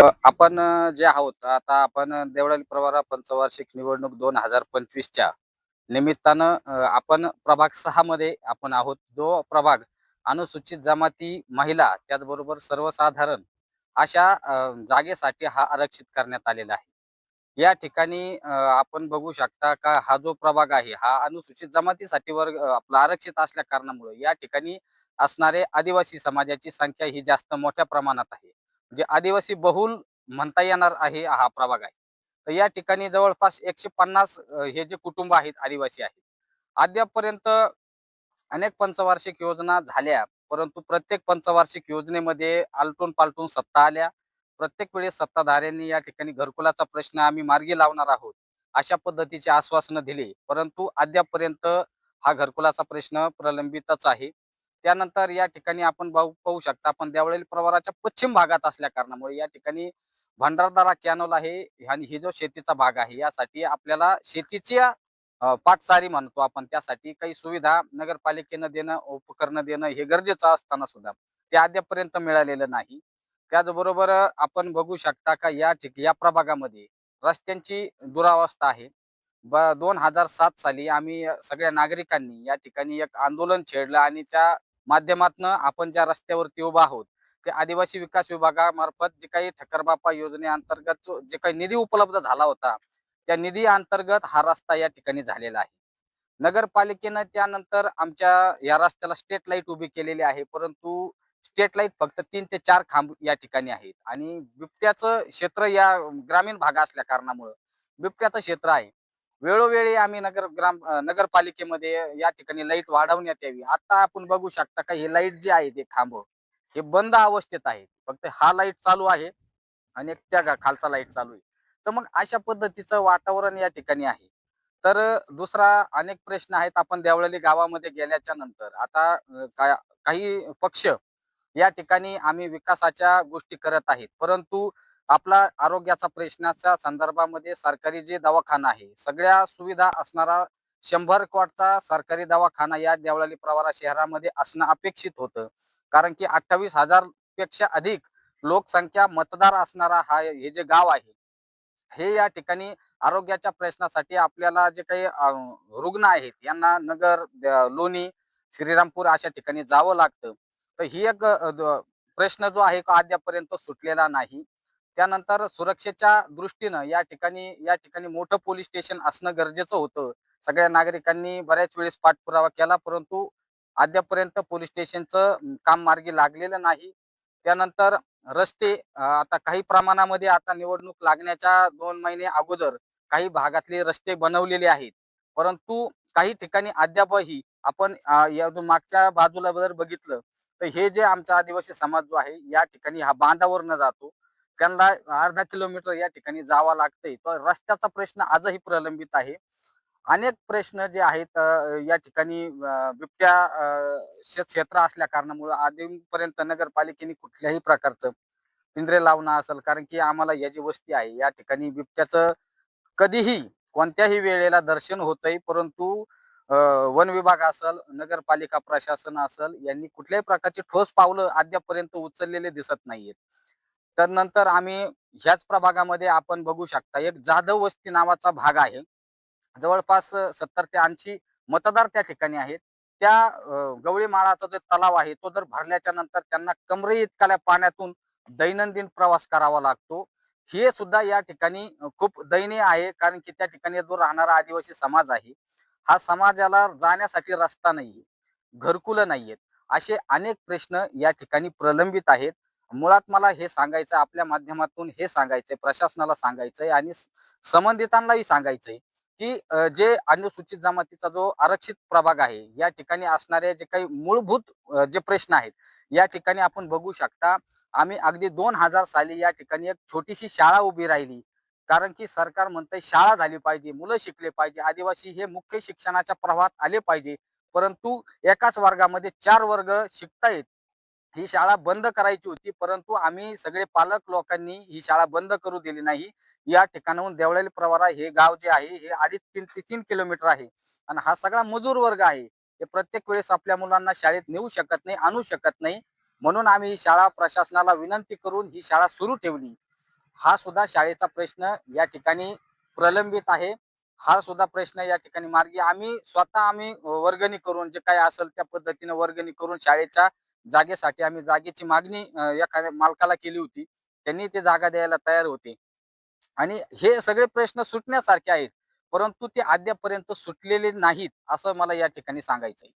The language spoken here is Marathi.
आपण जे आहोत आता आपण देवळाली प्रवारा पंचवार्षिक निवडणूक दोन हजार पंचवीसच्या निमित्तानं आपण प्रभाग सहा मध्ये आपण आहोत. जो प्रभाग अनुसूचित जमाती महिला त्याचबरोबर सर्वसाधारण अशा जागेसाठी हा आरक्षित करण्यात आलेला आहे. या ठिकाणी आपण बघू शकता का हा जो प्रभाग आहे हा अनुसूचित जमातीसाठी वर्ग आपला आरक्षित असल्या कारणामुळे या ठिकाणी असणारे आदिवासी समाजाची संख्या ही जास्त मोठ्या प्रमाणात आहे. म्हणजे आदिवासी बहुल म्हणता येणार आहे हा प्रभाग आहे. तर या ठिकाणी जवळपास एकशे पन्नास हे जे कुटुंब आहेत आदिवासी आहेत. अद्यापपर्यंत अनेक पंचवार्षिक योजना झाल्या परंतु प्रत्येक पंचवार्षिक योजनेमध्ये आलटून पालटून सत्ता आल्या. प्रत्येक वेळेस सत्ताधाऱ्यांनी या ठिकाणी घरकुलाचा प्रश्न आम्ही मार्गी लावणार आहोत अशा पद्धतीचे आश्वासनं दिली. परंतु अद्यापपर्यंत हा घरकुलाचा प्रश्न प्रलंबितच आहे. त्यानंतर या ठिकाणी आपण पाहू पाहू शकता आपण देवळेल प्रवाराच्या पश्चिम भागात असल्या कारणामुळे या ठिकाणी भंडारदारा कॅनल आहे आणि ही जो शेतीचा भाग आहे यासाठी आपल्याला शेतीच्या अ, पाटसारी म्हणतो आपण त्यासाठी काही सुविधा नगरपालिकेनं देणं उपकरणं देणं हे गरजेचं असताना सुद्धा ते अद्यापर्यंत मिळालेलं नाही. त्याचबरोबर आपण बघू शकता का या ठिक या प्रभागामध्ये रस्त्यांची दुरावस्था आहे. ब दोन हजार सात साली आम्ही सगळ्या नागरिकांनी या ठिकाणी एक आंदोलन छेडलं आणि त्या माध्यमातून आपण ज्या रस्त्यावरती उभा आहोत ते आदिवासी विकास विभागामार्फत जे काही ठक्करबापा योजनेअंतर्गत जो- जे काही निधी उपलब्ध झाला होता त्या निधी अंतर्गत हा रस्ता या ठिकाणी झालेला आहे. नगरपालिकेनं त्यानंतर आमच्या या रस्त्याला स्टेट लाइट उभी केलेली आहे परंतु स्टेट लाइट फक्त तीन ते चार खांब या ठिकाणी आहेत. आणि बिबट्याचं क्षेत्र या ग्रामीण भाग असल्या कारणामुळं बिबट्याचं क्षेत्र आहे. वेळोवेळी आम्ही नगर ग्राम नगरपालिकेमध्ये या ठिकाणी लाइट वाढवण्यात यावी. आता आपण बघू शकता का हे लाइट जे आहे ते खांब हे बंद अवस्थेत आहे फक्त हा लाइट चालू आहे आणि त्या खालचा लाइट चालू आहे. तर मग अशा पद्धतीचं वातावरण या ठिकाणी आहे. तर दुसरा अनेक प्रश्न आहेत आपण देवळाली गावामध्ये गेल्याच्यानंतर. आता काही पक्ष या ठिकाणी आम्ही विकासाच्या गोष्टी करत आहेत. परंतु आपला आरोग्याचा प्रश्नाच्या संदर्भामध्ये सरकारी जे दवाखाना आहे सगळ्या सुविधा असणारा शंभर कोटचा सरकारी दवाखाना या देवळाली प्रवारा शहरामध्ये असणं अपेक्षित होतं. कारण की अठ्ठावीस हजारपेक्षा अधिक लोकसंख्या मतदार असणारा हा हे जे गाव आहे हे या ठिकाणी आरोग्याच्या प्रश्नासाठी आपल्याला जे काही रुग्ण आहेत यांना नगर लोणी श्रीरामपूर अशा ठिकाणी जावं लागतं. तर ही एक प्रश्न जो आहे तो अद्यापर्यंत सुटलेला नाही. त्यानंतर सुरक्षेच्या दृष्टीनं या ठिकाणी या ठिकाणी मोठं पोलीस स्टेशन असणं गरजेचं होतं. सगळ्या नागरिकांनी बऱ्याच वेळेस पाठपुरावा केला परंतु अद्यापर्यंत पोलीस स्टेशनचं काम मार्गी लागलेलं नाही. त्यानंतर रस्ते आता काही प्रमाणामध्ये आता निवडणूक लागण्याच्या दोन महिने अगोदर काही भागातले रस्ते बनवलेले आहेत. परंतु काही ठिकाणी अद्यापही आपण या मागच्या बाजूला जर बघितलं तर हे जे आमचा आदिवासी समाज जो आहे या ठिकाणी हा बांधावरनं जातो. त्यांना अर्धा किलोमीटर या ठिकाणी जावं लागतंय. तर रस्त्याचा प्रश्न आजही प्रलंबित आहे. अनेक प्रश्न जे आहेत या ठिकाणी बिबट्या क्षेत्र असल्या कारणामुळे आधीपर्यंत नगरपालिकेने कुठल्याही प्रकारचं पिंजरे लावणं असेल कारण की आम्हाला याची वस्ती आहे या ठिकाणी बिबट्याचं कधीही कोणत्याही वेळेला दर्शन होतंय परंतु वन विभाग असेल नगरपालिका प्रशासन असल यांनी कुठल्याही प्रकारची ठोस पावलं अद्यापर्यंत उचललेले दिसत नाहीयेत. तर नंतर आम्ही ह्याच प्रभागामध्ये आपण बघू शकता एक जाधव वस्ती नावाचा भाग आहे. जवळपास सत्तर ते ऐंशी मतदार त्या ठिकाणी आहेत. त्या गवळीमाळाचा गवळी माळाचा जो तलाव आहे तो जर भरल्याच्या नंतर त्यांना कमरे इतकाल्या पाण्यातून दैनंदिन प्रवास करावा लागतो. हे सुद्धा या ठिकाणी खूप दयनीय आहे कारण की त्या ठिकाणी जो राहणारा आदिवासी समाज आहे हा समाजाला जाण्यासाठी रस्ता नाहीये घरकुलं नाहीयेत. असे अनेक प्रश्न या ठिकाणी प्रलंबित आहेत. मुळात मला हे सांगायचं आपल्या माध्यमातून हे सांगायचंय प्रशासनाला सांगायचंय आणि संबंधितांनाही सांगायचंय की जे अनुसूचित जमातीचा जो आरक्षित प्रभाग आहे या ठिकाणी असणारे जे काही मूलभूत जे प्रश्न आहेत या ठिकाणी आपण बघू शकता आम्ही अगदी दोन हजार साली या ठिकाणी एक छोटीशी शाळा उभी राहिली. कारण की सरकार म्हणतंय शाळा झाली पाहिजे मुलं शिकले पाहिजे आदिवासी हे मुख्य शिक्षणाच्या प्रवाहात आले पाहिजे परंतु एकाच वर्गामध्ये चार वर्ग शिकतायत ही शाळा बंद करायची होती परंतु आम्ही सगळे पालक लोकांनी ही शाळा बंद करू दिली नाही. या ठिकाणाहून देवळाली प्रवारा हे गाव जे आहे हे अडीच तीन ते तीन किलोमीटर आहे. आणि हा सगळा मजूर वर्ग आहे. हे प्रत्येक वेळेस आपल्या मुलांना शाळेत नेऊ शकत नाही आणू शकत नाही. म्हणून आम्ही ही शाळा प्रशासनाला विनंती करून ही शाळा सुरू ठेवली. हा सुद्धा शाळेचा प्रश्न या ठिकाणी प्रलंबित आहे. हा सुद्धा प्रश्न या ठिकाणी मार्गी आम्ही स्वतः आम्ही वर्गणी करून जे काही असेल त्या पद्धतीने वर्गणी करून शाळेच्या जागेसाठी आम्ही जागेची मागणी एखाद्या मालकाला केली होती. त्यांनी ते जागा द्यायला तयार होते. आणि हे सगळे प्रश्न सुटण्यासारखे आहेत परंतु ते अद्यापर्यंत सुटलेले नाहीत असं मला या ठिकाणी सांगायचं आहे